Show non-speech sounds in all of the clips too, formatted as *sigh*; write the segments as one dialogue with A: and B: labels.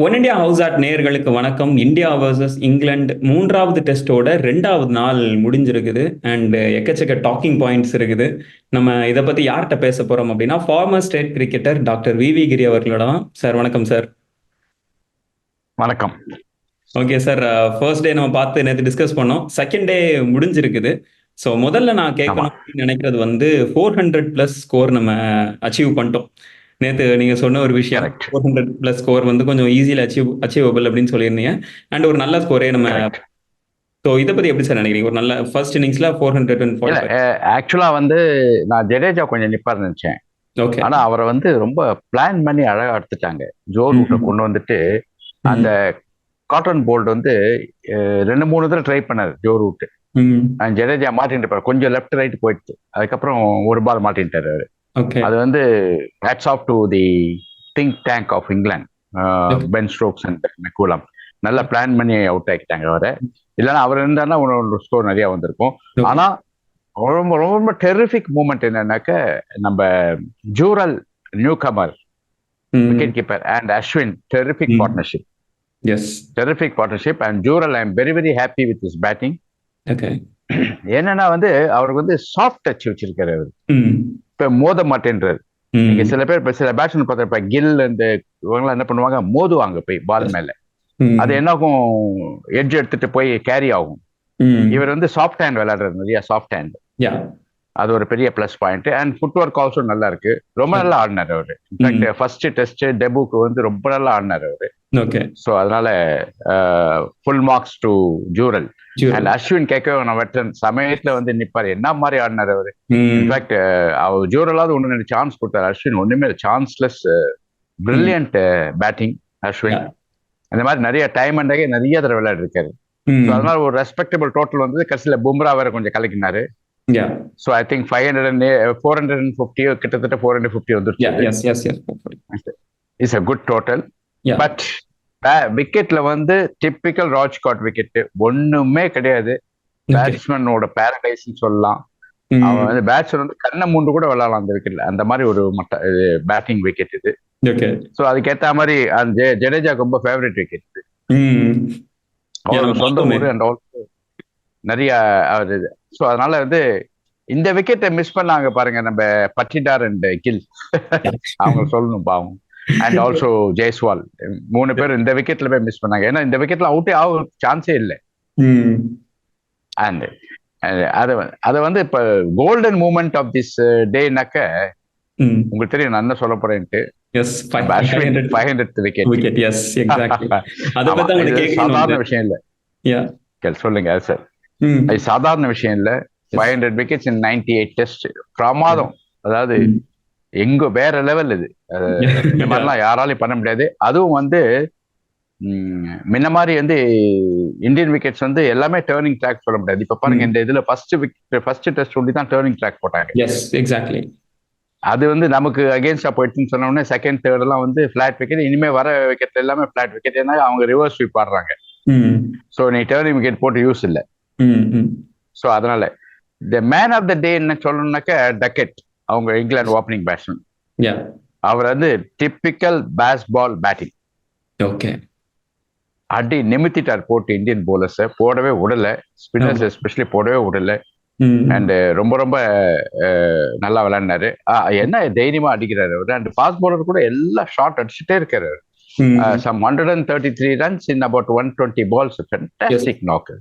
A: One India house add நேயர்களுக்கு வணக்கம். India versus England மூன்றாவது டெஸ்டோட ரெண்டாவது நாள் முடிஞ்சிருக்குது. அண்ட் எக்கச்சக்க டாக்கிங் பாயிண்ட்ஸ் இருக்குது. நம்ம இதை பத்தி யார்கிட்ட பேச போறோம் அப்படின்னா former state cricketer doctor V V Giri அவர்களோட தான் சார் வணக்கம் சார்
B: வணக்கம்.
A: ஓகே சார் ஃபர்ஸ்ட் டே நம்ம பார்த்து நேற்று டிஸ்கஸ் பண்ணோம். Second day முடிஞ்சிருக்குது. ஸோ முதல்ல நான் கேட்கணும் நினைக்கிறது வந்து ஃபோர் ஹண்ட்ரட் ப்ளஸ் ஸ்கோர் நம்ம அச்சீவ் பண்ணிட்டோம். நேற்று நீங்கள் சொன்ன ஒரு விஷயம். ஃபோர் ஹண்ட்ரட் ப்ளஸ் ஸ்கோர் வந்து கொஞ்சம் ஈஸியில் அச்சீவ் அச்சீவபிள் அப்படின்னு சொல்லியிருந்தீங்க. அண்ட் ஒரு நல்ல ஸ்கோரே நம்ம. ஸோ இதை பற்றி எப்படி சார் நினைக்கிறீங்க? ஒரு நல்ல ஃபர்ஸ்ட் இன்னிங்ஸில் ஃபோர் ஹண்ட்ரட் அண்ட்
B: இல்ல ஆக்சுவலா வந்து நான் ஜடேஜா கொஞ்சம் நிப்பார் நினைச்சேன்.
A: ஓகே
B: ஆனா அவரை வந்து ரொம்ப பிளான் பண்ணி அழகா எடுத்துட்டாங்க. ஜோ ரூட்டை. கொண்டு வந்துட்டு அந்த காட்டன் போல்ட் வந்து ரெண்டு மூணு தடவை ட்ரை பண்ணாரு ஜோ ரூட் ஜடேஜா மாட்டின்ட்டு கொஞ்சம் லெஃப்ட் ரைட் போயிடுச்சு. அதுக்கப்புறம் ஒரு பால் மாட்டின்ட்டாரு அவரு. அது வந்து hats off to the think tank of England. Ben Stokes and McCullum நல்லா பிளான் பண்ணி அவுட் ஆக்கிட்டாங்க அவரை. இல்லைன்னா அவர் இருந்தாருன்னா ஒரு ஸ்கோர் நிறைய வந்திருக்கும். ஆனா ரொம்ப ரொம்ப ரொம்ப டெரிஃபிக் மூமெண்ட் என்னன்னாக்க நம்ம Jurel newcomer wicket keeper and Ashwin terrific. Partnership
A: yes
B: terrific partnership and Jurel I am very very happy with his batting
A: okay
B: என்னன்னா வந்து அவருக்கு வந்து சாஃப்ட் டச் வச்சிருக்காரு அவர். மோத மாட்டேன்றாரு. நீங்க சில பேர் இப்ப சில பேட்ஸ்மேன் பார்த்தா கில் இந்த இவங்கெல்லாம் என்ன பண்ணுவாங்க மோதுவாங்க போய் பால் மேல. அது என்ன ஆகும் எட்ஜ் எடுத்துட்டு போய் கேரி ஆகும். இவர் வந்து சாஃப்ட் ஹேண்ட் விளையாடுறது நிறைய சாஃப்ட் ஹேண்ட் அது ஒரு பெரிய plus point and footwork also நல்லா இருக்கு. ரொம்ப நல்லா ஆடினார் அவரு. இன்ஃபேக்ட் ஃபர்ஸ்ட் டெஸ்ட் டெபுக்கு வந்து ரொம்ப நல்லா ஆடினார் அவரு.
A: ஓகே.
B: ஸோ அதனால full marks to Jurel and Ashwin கேட்கவே நான் வெட்டரன் சமயத்துல வந்து நிப்பாரு. என்ன மாதிரி ஆடினார் அவரு? இன்ஃபேக்ட் அவர் ஜூரலாவது ஒன்று சான்ஸ் கொடுத்தாரு. அஸ்வின் ஒண்ணுமே சான்ஸ்லெஸ் பிரில்லியன்ட் பேட்டிங் அஸ்வின். அந்த மாதிரி நிறைய டைம் அண்ட் நிறைய தடவை விளையாடி இருக்காரு அதனால ஒரு ரெஸ்பெக்டபிள் டோட்டல் வந்து கடைசியில பும்ரா வேற கொஞ்சம் கலக்கினாரு. So I think five hundred and four hundred and fifty கிட்டத்தட்ட ஃபோர் ஹண்ட்ரட் ஃபிஃப்டி வந்துருச்சு. Is a good total. But விக்கெட்ல வந்து டிப்பிக்கல் ராஜ்காட் விக்கெட் ஒண்ணுமே கிடையாது. பேட்ஸ்மேனோட பேரடைஸ்னு சொல்லலாம். அவன் வந்து பேட்ஸ்மேன் வந்து கண்ணை மூண்டு கூட விளையாடலாம் அந்த விக்கெட்ல அந்த மாதிரி ஒரு மட்ட பேட்டிங் விக்கெட் இது. ஸோ அதுக்கேத்த மாதிரி அந்த ஜெ- ஜடேஜாக்கு ரொம்ப ஃபேவரட் விக்கெட் இது. சொந்த. ஊர் அண்ட் ஆல்சோ நிறைய இது. ஸோ அதனால வந்து இந்த விக்கெட்டை மிஸ் பண்ணாங்க பாருங்க நம்ம பட்டிடார் அண்ட் கில். *laughs* அவங்க சொல்லணும் பாவம். அண்ட் ஆல்சோ ஜெய்ஸ்வால் மூணு பேர் இந்த விக்கெட்ல போய் மிஸ் பண்ணாங்க. ஏன்னா இந்த விக்கெட்ல அவுட்டே ஆக சான்ஸே இல்லை. அண்ட் அதை அதை வந்து இப்ப கோல்டன் மூமெண்ட் ஆஃப் திஸ் டேனாக்க உங்களுக்கு தெரியும் நான் என்ன சொல்ல போறேன்ட்டு? சாதாரண. விஷயம் இல்ல. சொல்லுங்க சார் அது சாதாரண விஷயம் இல்ல. Five hundred wickets in ninety eight test பிரமாதம். அதாவது. எங்க வேற லெவல் இது. *laughs* இந்த மாதிரிலாம் யாராலையும் பண்ண முடியாது. அதுவும் வந்து முன்ன மாதிரி வந்து இந்தியன் விக்கெட்ஸ் வந்து எல்லாமே டேர்னிங் ட்ராக் சொல்ல முடியாது. இப்ப பாருங்க. இந்த இதுல ஃபர்ஸ்ட் விக்கெட் ஃபர்ஸ்ட் டெஸ்ட் ஒண்டி தான் டேர்னிங் ட்ராக் போட்டாங்க.
A: எஸ் எக்ஸாக்ட்லி
B: அது வந்து நமக்கு அகேன்ஸ்டா போயிடுச்சுன்னு சொன்ன உடனே செகண்ட் தேர்ட் எல்லாம் வந்து ஃபிளாட் விக்கெட் இனிமே வர விக்கெட் எல்லாமே ஃபிளாட் விக்கெட் ஏன்னா அவங்க ரிவர்ஸ் ஸ்வீப் ஆடுறாங்க. ஸோ நீ டேர்னிங் விக்கெட் போட்டு யூஸ் இல்லை. ஸோ அதனால த மேன் ஆஃப் த டே என்ன சொல்லணும்னாக்க டக்கெட் அவங்க இங்கிலாந்து ஓப்பனிங் பேட்ஸ்மேன் அவர் வந்து typical pace ball batting
A: okay
B: அடி நிமித்திட்டார் போட்டு இந்தியன் போலர்ஸை போடவே விடல. ஸ்பின்னர்ஸ் எஸ்பெஷலி போடவே விடல. அண்ட் ரொம்ப ரொம்ப அஹ், நல்லா விளையாடினாரு. என்ன தைரியமா அடிக்கிறாரு அவர். அண்ட் ஃபாஸ்ட் பவுலர் கூட எல்லா ஷாட் அடிச்சுட்டே இருக்காரு some hundred and thirty three runs in about one twenty balls fantastic knock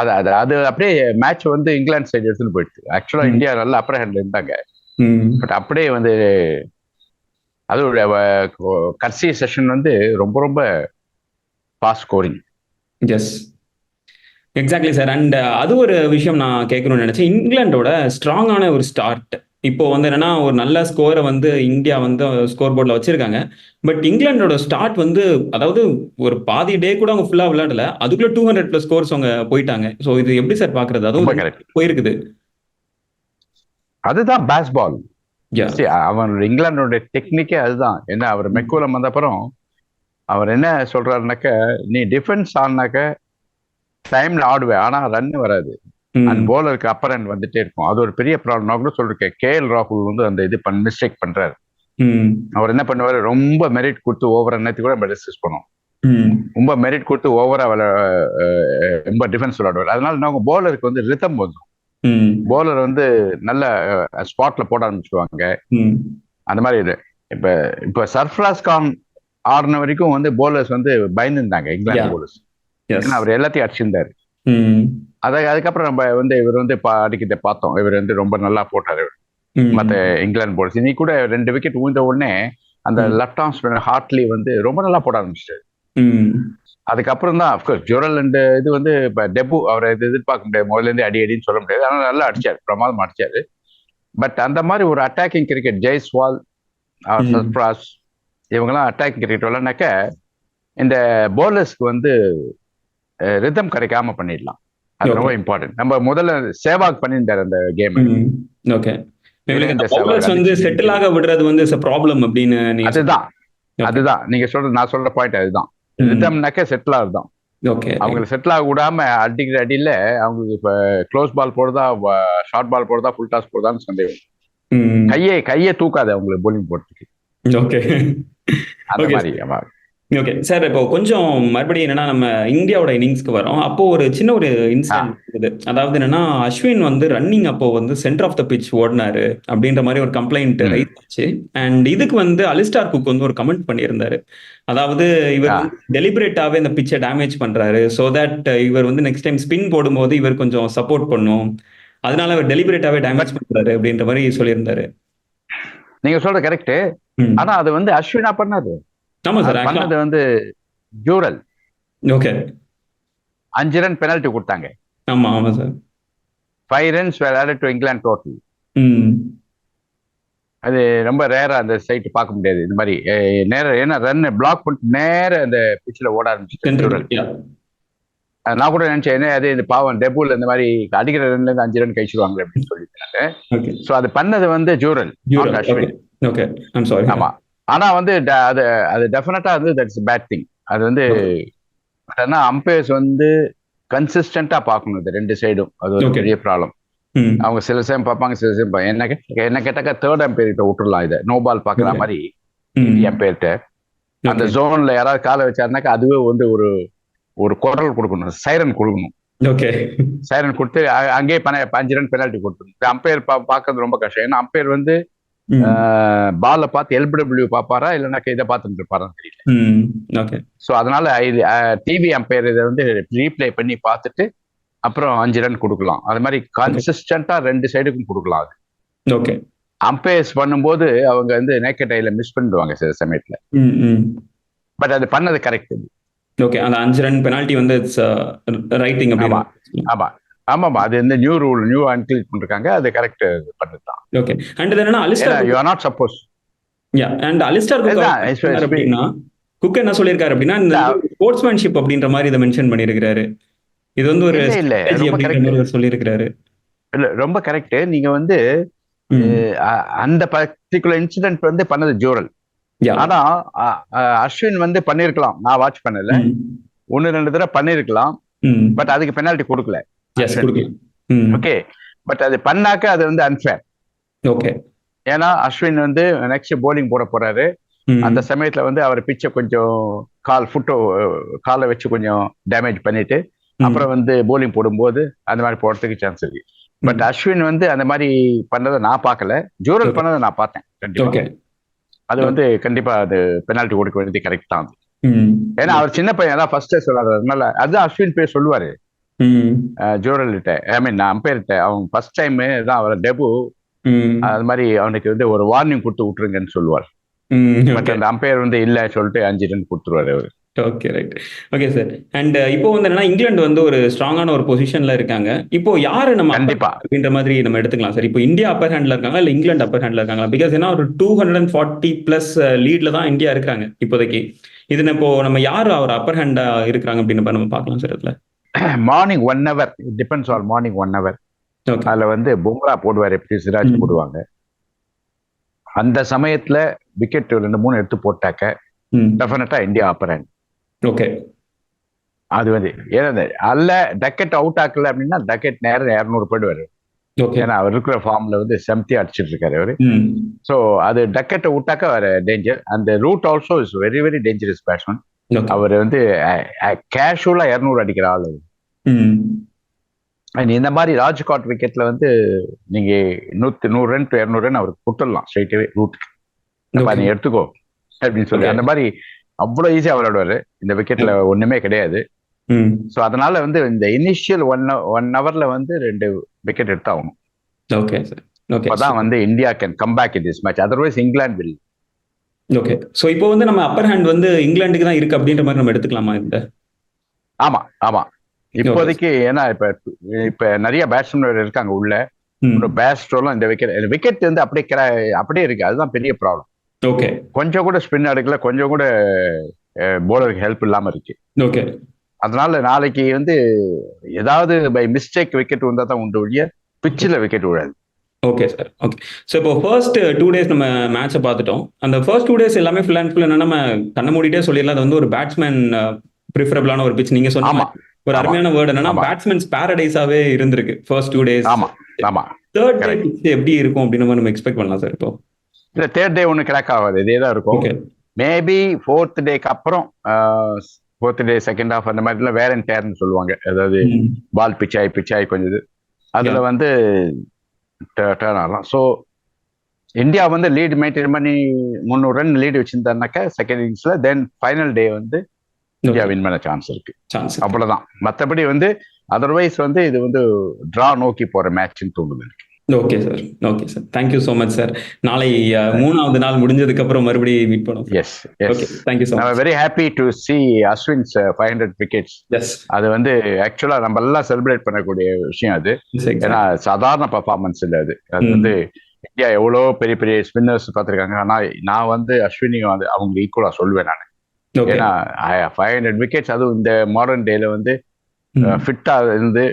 B: அது அது அது அப்படியே மேட்ச் வந்து இங்கிலாந்து சைடு எடுத்துட்டு போயிடுச்சு. ஆக்சுவலா. இந்தியா நல்ல அப்பர் ஹேண்ட்ல இருந்தாங்க. பட் அப்படியே வந்து அதோட கடைசி செஷன் வந்து ரொம்ப ரொம்ப fast scoring
A: yes exactly sir and அது ஒரு விஷயம் நான் கேட்கணும்னு நினைச்சேன். இங்கிலாண்டோட ஸ்ட்ராங்கான ஒரு ஸ்டார்ட் இப்போ வந்து என்னன்னா ஒரு நல்ல ஸ்கோரை வந்து இந்தியா வந்து ஸ்கோர் போர்டில் வச்சிருக்காங்க. பட் இங்கிலாண்டோட ஸ்டார்ட் வந்து அதாவது ஒரு பாதி டே கூட அவங்க ஃபுல்லாக விளையாடல. அதுக்குள்ள டூ ஹண்ட்ரட் ப்ளஸ் ஸ்கோர்ஸ் அவங்க போயிட்டாங்க. ஸோ இது எப்படி சார் பார்க்கறது
B: ரொம்ப
A: அதுவும் போயிருக்குது.
B: அதுதான் பேஸ் பால்
A: யா
B: அவனோட இங்கிலாந்தோட டெக்னிக்கே அதுதான். என்ன அவர் மெக்கூலம் வந்த அப்புறம் அவர் என்ன சொல்றாருனாக்க நீ டிஃபென்ஸ் ஆனாக்க டைம்ல ஆடுவேன் ஆனா ரன் வராது. அண்ட் போலருக்கு அப்பர் ஹேண்ட் வந்துட்டே இருக்கும். அது ஒரு பெரிய ப்ராப்ளம் நான் கூட சொல்லிருக்கேன் கே எல் ராகுல் வந்து அந்த இது பண்ண மிஸ்டேக் பண்றாரு. அவர் என்ன பண்ணுவாரு? ரொம்ப மெரிட் கொடுத்து ஓவர நேரத்துக்கு கூட நம்ம டிஸ்கஸ் பண்ணுவோம். ரொம்ப மெரிட் கொடுத்து ஓவரா விளை ரொம்ப டிஃபென்ஸ் விளையாடுவார். அதனால நம்ம போலருக்கு வந்து ரிதம் வந்துடும் போலர் வந்து நல்ல ஸ்பாட்ல போட ஆரம்பிச்சுடுவாங்க
A: ம்.
B: அந்த மாதிரி இது. இப்ப இப்ப சர்ஃப்ராஸ் கான் ஆடின வரைக்கும் வந்து போலர்ஸ் வந்து பயந்துருந்தாங்க. இங்கிலாந்து போலர்ஸ் ஏன்னா அவர் எல்லாத்தையும் அடிச்சிருந்தாரு. அதை அதுக்கப்புறம் நம்ம வந்து இவர் வந்து பா- அடிக்கிறத பார்த்தோம். இவர் வந்து ரொம்ப நல்லா போட்டாரு.
A: ம்.
B: மற்ற இங்கிலாந்து போலர்ஸ் இன்னைக்கு கூட ரெண்டு விக்கெட் விழுந்த உடனே அந்த. லெஃப்ட் ஆர்ம் ஸ்பின்னர் ஹார்ட்லி வந்து ரொம்ப நல்லா போட ஆரம்பிச்சிட்டாரு. அதுக்கப்புறம் தான் அஃப்கோர்ஸ் ஜுரல் அண்ட் இது வந்து இப்போ டெபு அவரை இது எதிர்பார்க்க முடியாது. முதல்ல இருந்து அடி அடின்னு சொல்ல முடியாது. ஆனால் நல்லா அடிச்சாரு. பிரமாதம் அடிச்சாரு. பட் அந்த மாதிரி ஒரு அட்டாக்கிங் கிரிக்கெட் ஜெய்ஸ்வால்
A: ம்.
B: சர்ஃப்ராஸ் இவங்கெல்லாம் அட்டாக்கிங் கிரிக்கெட் விளையாடினாக்க இந்த போலர்ஸ்க்கு வந்து ரிதம் கிடைக்காம பண்ணிடலாம். அது. ரொம்ப இம்பார்ட்டன்ட் நம்ம முதல்ல சேவாக் பண்ணியிருந்தாரு அந்த கேம்
A: ஓகே வந்து செட்டில் ஆக விடுறது வந்து ப்ராப்ளம் அப்படின்னு
B: அதுதான். அதுதான். நீங்க சொல்றது நான் சொல்ற பாயிண்ட் அதுதான். ரிதம்னாக்க செட்டில் ஆகுதான்.
A: ஓகே
B: அவங்களை செட்டில் ஆக விடாம அடிக்கிற அடியில அவங்களுக்கு இப்ப க்ளோஸ் பால் போடுறதா ஷார்ட் பால் போடுறதா ஃபுல் டாஸ் போடுறதான்னு சந்தேகம். கையை கையை தூக்காது அவங்களுக்கு bowling போடுறதுக்கு.
A: ஓகே
B: அந்த மாதிரி.
A: ஓகே சார் இப்போ கொஞ்சம் மறுபடியும் என்னன்னா நம்ம இந்தியாவோட இன்னிங்ஸ்க்கு வரோம். அப்போ ஒரு சின்ன ஒரு இன்சிடென்ட் இருக்குது. அதாவது என்னன்னா அஸ்வின் வந்து ரன்னிங் அப்போ வந்து சென்டர் ஆஃப் த பிச் ஓடினாரு அப்படின்ற மாதிரி ஒரு கம்ப்ளைண்ட் ஆச்சு. அண்ட் இதுக்கு வந்து அலிஸ்டார் குக் வந்து ஒரு கமெண்ட் பண்ணியிருந்தாரு. அதாவது இவர். டெலிபரேட்டாவே இந்த பிச்சை டேமேஜ் பண்றாரு. ஸோ தட் இவர் வந்து நெக்ஸ்ட் டைம் ஸ்பின் போடும்போது இவர் கொஞ்சம் சப்போர்ட் பண்ணும். அதனால அவர் டெலிபரேட்டாவே டேமேஜ் பண்றாரு அப்படின்ற மாதிரி சொல்லியிருந்தாரு.
B: நீங்க சொல்றது கரெக்ட். ஆனா அது வந்து அஸ்வினா பண்ணது
A: ஆமா சார்
B: அது பண்ணது வந்து ஜூரல்.
A: ஓகே
B: அஞ்சு ரன் பெனால்டி கொடுத்தாங்க.
A: ஆமா ஆமா சார்.
B: ஃபைவ் ரன்ஸ் விளையாடு டு இங்கிலாந்து டோட்டல் அது ரொம்ப ரேரா அந்த சைட் பார்க்க முடியாது. இந்த மாதிரி நேரா ஏன்னா ரன் பிளாக் பண்ணிட்டு நேரா அந்த பிச்சில் ஓட ஆரம்பிச்சு நான் கூட நினைச்சேன் என்ன அது இந்த பாவம் டெபுல் இந்த மாதிரி அடிக்கிற ரன்ல இருந்து அஞ்சு ரன் கழிச்சிருவாங்க அப்படின்னு சொல்லிட்டாங்க
A: ஓகே
B: ஸோ அது பண்ணது வந்து ஜூரல்
A: ஓகே
B: ஆமா. ஆனா வந்து அது அது டெஃபினட்டா வந்து தட்ஸ் பேட் திங் அது வந்து but ஆனா அம்பையர்ஸ் வந்து கன்சிஸ்டண்டா பார்க்கணும் இது ரெண்டு சைடும் அது ஒரு. பெரிய ப்ராப்ளம் அவங்க சில சேம் பார்ப்பாங்க சில சேம் என்ன என்ன கேட்டாக்கா தேர்ட் அம்பையர் கிட்ட விட்டுறலாம் இதை. No ball
A: Okay.
B: மாதிரி அம்பையர்கிட்ட அந்த ஜோன்ல யாராவது காலை வச்சாருனாக்கா அதுவே வந்து ஒரு ஒரு குரல் கொடுக்கணும். சைரன் கொடுக்கணும்.
A: ஓகே
B: சைரன் கொடுத்து அங்கேயே பண அஞ்சு ரன் பெனால்ட்டி கொடுத்துரும் அம்பையர் பா பார்க்கறது ரொம்ப கஷ்டம். ஏன்னா அம்பையர் வந்து பாலை பார்த்து எல்பிடபிள்யூ பார்ப்பாரா? இல்லைனாக்கா இதை பார்த்துட்டு இருப்பாரான்னு தெரியல ஸோ அதனால இது டிவி அம்பையர் இதை வந்து ரீப்ளே பண்ணி பார்த்துட்டு அப்புறம் அஞ்சு ரன் கொடுக்கலாம். அது மாதிரி கன்சிஸ்டண்டா ரெண்டு சைடுக்கும் கொடுக்கலாம் அது.
A: ஓகே
B: அம்பையர்ஸ் பண்ணும்போது அவங்க வந்து நேக்கட் ஐல மிஸ் பண்ணிடுவாங்க சில சமயத்துல. பட் அது பண்ணது கரெக்ட்
A: ஓகே அந்த அஞ்சு ரன் பெனால்ட்டி வந்து ரைட்டிங்
B: ஆமா. ஆமா. ஆமாமா அது இந்த நியூ ரூல் நியூ அன்கில் பண்ணிருக்காங்க அது கரெக்ட் பண்ணுதான்
A: ஓகே அண்ட் என்னன்னா Alastair
B: you are not suppose
A: yeah and Alastair Cook என்ன சொல்லியிருக்காரு அப்படின்னா இந்த ஸ்போர்ட்ஸ்மேன்ஷிப் அப்படின்ற மாதிரி இதை மென்ஷன் பண்ணியிருக்கிறாரு. இது வந்து ஒரு
B: இல்ல,
A: சொல்லியிருக்கிறாரு.
B: இல்ல ரொம்ப கரெக்ட் நீங்க வந்து அந்த பர்டிகுலர் இன்சிடென்ட் வந்து பண்ணது ஜோரல். ஆனா அஸ்வின் வந்து பண்ணிருக்கலாம் நான் வாட்ச் பண்ணல. ஒன்னு ரெண்டு தடவை பண்ணிருக்கலாம் பட் அதுக்கு பெனால்டி கொடுக்கல.
A: எஸ் கொடுக்கலாம் ம்.
B: ஓகே பட் அது பண்ணாக்க அது வந்து அன்ஃபேர்
A: ஓகே
B: ஏன்னா அஸ்வின் வந்து நெக்ஸ்ட் போலிங் போட போறாரு. அந்த சமயத்துல வந்து அவர் பிச்சை கொஞ்சம் கால் ஃபுட்டோ காலை வச்சு கொஞ்சம் டேமேஜ் பண்ணிட்டு. அப்புறம் வந்து போலிங் போடும்போது அந்த மாதிரி போடுறதுக்கு சான்ஸ் இருக்கு. பட். அஸ்வின் வந்து அந்த மாதிரி பண்ணதை நான் பார்க்கல. ஜூரல். பண்ணதை நான் பார்த்தேன் கண்டிப்பா.
A: ஓகே
B: அது வந்து கண்டிப்பா அது பெனால்டி கொடுக்க வேண்டியது கரெக்ட் தான். ஏன்னா அவர் சின்ன பையன் தான் ஃபர்ஸ்டே சொல்லாததுனால அதுதான் அஸ்வின் பேர் சொல்லுவாரு.
A: ம்.
B: ஜோரல் கிட்ட ஐ மீன் அம்பையர்கிட்ட அவன் ஃபர்ஸ்ட் டைம் தான் அவர் டெபு. அது மாதிரி அவனுக்கு வந்து ஒரு வார்னிங் கொடுத்து விட்டுருங்கன்னு சொல்லுவார். பட் அந்த அம்பையர் வந்து இல்ல சொல்லிட்டு அஞ்சு ரன் கொடுத்துருவாரு அவர்.
A: Okay right okay sir and இப்போ வந்து என்னன்னா இங்கிலாந்து வந்து ஒரு ஸ்ட்ராங்கான ஒரு பொசிஷன்ல இருக்காங்க. இப்போ யாரு நம்ம
B: கண்டிப்பா.
A: அப்படின்ற மாதிரி நம்ம எடுத்துக்கலாம் சார் இப்போ இந்தியா அப்பர் ஹேண்ட்ல இருக்காங்க இல்ல இங்கிலாந்து அப்பர் ஹேண்ட்ல இருக்காங்க பிகாஸ் ஏன்னா ஒரு two hundred and forty plus லீட்ல தான் இந்தியா இருக்காங்க இப்போதைக்கு. இது இப்போ நம்ம யார் அவர் அப்பர் ஹேண்டா இருக்கிறாங்க அப்படின்னு நம்ம பார்க்கலாம் சார் இதுல
B: morning one hour depends on morning one hour அதுல வந்து பும்ரா போடுவார் எப்படி சிராஜ். போடுவாங்க. அந்த சமயத்துல விக்கெட் ரெண்டு மூணு எடுத்து போட்டாக்க டெஃபினட்டா இந்தியா அப்பரன்
A: ஓகே
B: அது வந்து ஏன்னா அல்ல டக்கெட் அவுட் ஆக்கல அப்படின்னா டக்கெட் நேரம் இரநூறு போயிடுவாரு. ஏன்னா அவர் இருக்கிற ஃபார்ம்ல வந்து செம்தியா அடிச்சிட்டு இருக்காரு அவரு ஸோ அது டக்கெட்டை விட்டாக்க டேஞ்சர் அந்த Root also is very very dangerous batsman அவர் வந்து கேஷுவலா இரநூறு அடிக்கிற ஆள். And இந்த மாதிரி ராஜ்காட் விக்கெட்ல வந்து நீங்க நூத்தி நூறு ரன் டு இரநூறு ரன் அவருக்கு கொடுத்துடலாம் ஸ்ட்ரைட்டாவே ரூட். நீ எடுத்துக்கோ அப்படின்னு சொல்லி. அந்த மாதிரி அவ்வளவு ஈஸியா விளையாடுவாரு. இந்த விக்கெட்ல ஒண்ணுமே கிடையாது. ஸோ அதனால வந்து இந்த இனிஷியல் ஒன் ஒன் ஹவர்ல வந்து ரெண்டு விக்கெட் எடுத்தாகணும்.
A: ஓகே சார் ஓகே
B: அப்பதான் வந்து India can come back in this match otherwise England will
A: okay so இப்போ வந்து நம்ம அப்பர் ஹேண்ட் வந்து இங்கிலாந்துக்கு தான் இருக்கு அப்படின்ற மாதிரி நம்ம எடுத்துக்கலாமா இந்த
B: ஆமா ஆமா. இப்போதைக்கு ஏன்னா இப்ப இப்ப நிறைய பேட்ஸ்மேன் இருக்காங்க உள்ள. பேஸ்ட்ரோலாம் இந்த விக்கெட் விக்கெட் வந்து அப்படியே கிர- அப்படியே இருக்கு. அதுதான் பெரிய ப்ராப்ளம்
A: ஓகே
B: கொஞ்சம் கூட ஸ்பின் எடுக்கல கொஞ்சம் கூட போலருக்கு ஹெல்ப் இல்லாம இருக்கு.
A: ஓகே
B: அதனால நாளைக்கு வந்து ஏதாவது பை மிஸ்டேக் விக்கெட் வந்தா தான் உண்டு ஒழிய பிச்சில் விக்கெட் விழாது.
A: ஓகே சார் ஓகே ஸோ இப்போ ஃபர்ஸ்ட் டூ டேஸ் நம்ம மேட்சை பார்த்துட்டோம். அந்த ஃபர்ஸ்ட் டூ டேஸ் எல்லாமே ஃபுல் அண்ட் ஃபுல் என்ன நம்ம கண்ண மூடிட்டே சொல்லிடலாம். அது வந்து ஒரு பேட்ஸ்மேன் ப்ரிஃபரபிளான ஒரு பிச் நீங்க சொன்ன ஒரு. அருமையான வேர்டு என்னன்னா. பேட்ஸ்மேன்ஸ் பாரடைஸாவே இருந்திருக்கு ஃபர்ஸ்ட் டூ டேஸ்
B: ஆமா. ஆமா.
A: தேர்ட் டே எப்படி இருக்கும் அப்படின்னு நம்ம எக்ஸ்பெக்ட் பண்ணலாம் சார் இப்போ?
B: இல்ல தேர்ட் டே ஒன்று கிராக் ஆகாது. இதே தான் இருக்கும். மேபி ஃபோர்த் டேக்கு அப்புறம் ஃபோர்த் டே செகண்ட் ஹாஃப் அந்த மாதிரிலாம் வேற டேர்னு சொல்லுவாங்க. அதாவது பால் பிச் ஆகி பிச் ஆகி கொஞ்சம் அதுல. வந்து டேர்ன் ஆகலாம் ஸோ இந்தியா வந்து லீடு மெயின்டைன் பண்ணி முந்நூறு ரன் லீடு வச்சிருந்தாருனாக்கா செகண்ட் இன்னிங்ஸ்ல தென் ஃபைனல் டே வந்து இந்தியா வின் பண்ண சான்ஸ் இருக்கு. அவ்வளவுதான். மற்றபடி வந்து அதர்வைஸ் வந்து இது வந்து டிரா நோக்கி போற மேட்ச்னு தோணுது எனக்கு.
A: Okay sir okay sir thank you so much sir நாளை மூணாவது நாள் முடிஞ்சதுக்கு அப்புறம் மறுபடியும் மீட் பண்ணுவோம்
B: yes
A: okay thank you so much
B: very happy to see Ashwin's five hundred wickets
A: yes
B: அது வந்து ஆக்சுவலா நம்ம எல்லாம் செலிப்ரேட் பண்ணக்கூடிய விஷயம் அது. ஏன்னா சாதாரண பர்ஃபார்மன்ஸ் இல்லை அது. அது. வந்து இந்தியா எவ்வளோ பெரிய பெரிய ஸ்பின்னர்ஸ் பார்த்துருக்காங்க. ஆனா நான் வந்து அஸ்வினி வந்து அவங்க ஈக்குவலா சொல்லுவேன் நான். ஏன்னா ஃபைவ் ஹண்ட்ரட் விக்கெட்ஸ் அதுவும் இந்த மாடர்ன் டேல வந்து ஃபிட்டா இருந்து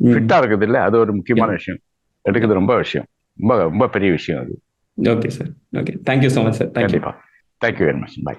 B: ஃபிட்டா இருக்குது இல்ல. அது ஒரு முக்கியமான விஷயம். எடுக்கிறது ரொம்ப விஷயம். ரொம்ப ரொம்ப பெரிய விஷயம் அது.
A: Okay sir okay thank you so much sir thank you
B: thank you very much bye